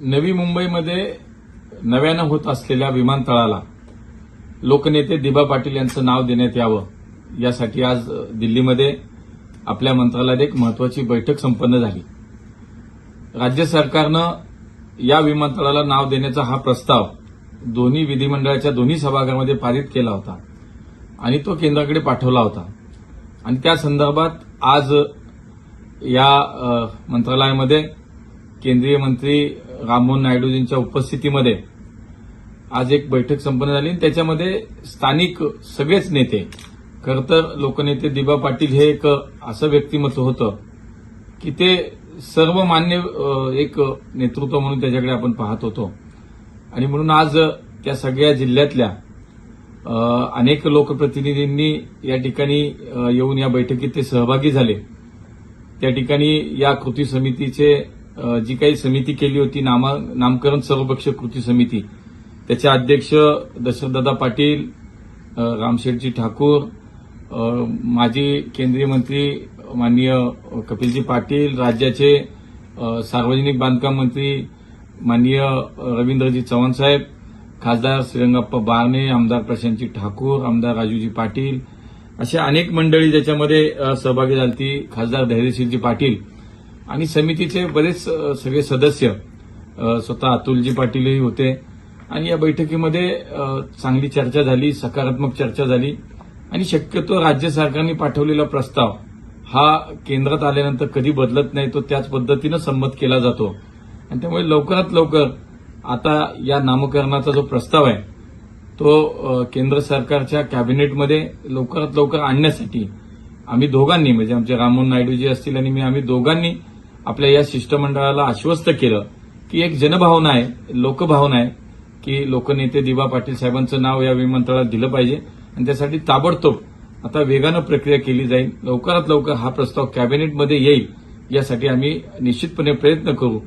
नवी मुंबईमध्ये नव्यानं होत असलेल्या विमानतळाला लोकनेते दिबा पाटील यांचं नाव देण्यात यावं यासाठी आज दिल्लीमध्ये आपल्या मंत्रालयात एक महत्वाची बैठक संपन्न झाली. राज्य सरकारनं या विमानतळाला नाव देण्याचा हा प्रस्ताव दोन्ही विधिमंडळाच्या दोन्ही सभागृहामध्ये पारित केला होता आणि तो केंद्राकडे पाठवला होता. आणि त्या संदर्भात आज या मंत्रालयामध्ये केंद्रीय मंत्री राममोहन नायडूजींच्या उपस्थितीमध्ये आज एक बैठक संपन्न झाली. आणि त्याच्यामध्ये स्थानिक सगळेच नेते खरं तर लोकनेते दिबा पाटील हे एक असं व्यक्तिमत्व होतं की ते सर्वमान्य मान्य एक नेतृत्व म्हणून त्याच्याकडे आपण पाहत होतो. आणि म्हणून आज त्या सगळ्या जिल्ह्यातल्या अनेक लोकप्रतिनिधींनी या ठिकाणी येऊन या बैठकीत ते सहभागी झाले. त्या ठिकाणी या कृती समितीचे जी काही समिती केली होती नामा नामकरण सर्वपक्षीय कृती समिती त्याचे अध्यक्ष दशरथदादा पाटील रामशेठजी ठाकूर माजी केंद्रीय मंत्री माननीय कपिलजी पाटील राज्याचे सार्वजनिक बांधकाम मंत्री माननीय रवींद्रजी चव्हाण साहेब खासदार श्रीरंगप्पा बारणे आमदार प्रशांतजी ठाकूर आमदार राजूजी पाटील अशा अनेक मंडळी ज्याच्यामध्ये सहभागी झाली खासदार धैर्यशीलजी पाटील. आणि समितीचे बरेच सगळे सदस्य स्वतः अतुलजी पाटीलही होते. आणि या बैठकीमध्ये चांगली चर्चा झाली सकारात्मक चर्चा झाली. आणि शक्यतो राज्य सरकारने पाठवलेला प्रस्ताव हा केंद्रात आल्यानंतर कधी बदलत नाही तो त्याच पद्धतीनं संमत केला जातो. आणि त्यामुळे लवकरात लवकर आता या नामकरणाचा जो प्रस्ताव आहे तो केंद्र सरकारच्या कॅबिनेटमध्ये लवकरात लवकर आणण्यासाठी आम्ही दोघांनी म्हणजे आमचे राममोहन नायडूजी असतील आणि मी आम्ही दोघांनी आपल्या या शिष्टमंडळाला आश्वस्त केलं की एक जनभावना आहे लोकभावना आहे की लोकनेते दिबा पाटील साहेबांचं नाव या विमानतळात दिलं पाहिजे आणि त्यासाठी ताबडतोब आता वेगानं प्रक्रिया केली जाईल. लवकरात लवकर हा प्रस्ताव कॅबिनेटमध्ये येईल यासाठी आम्ही निश्चितपणे प्रयत्न करू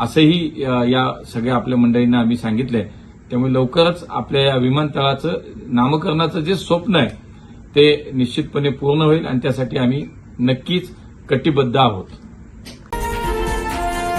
असंही या सगळ्या आपल्या मंडळींना आम्ही सांगितलंय. त्यामुळे लवकरच आपल्या या विमानतळाचं नामकरणाचं जे स्वप्न आहे ते निश्चितपणे पूर्ण होईल आणि त्यासाठी आम्ही नक्कीच कटिबद्ध आहोत.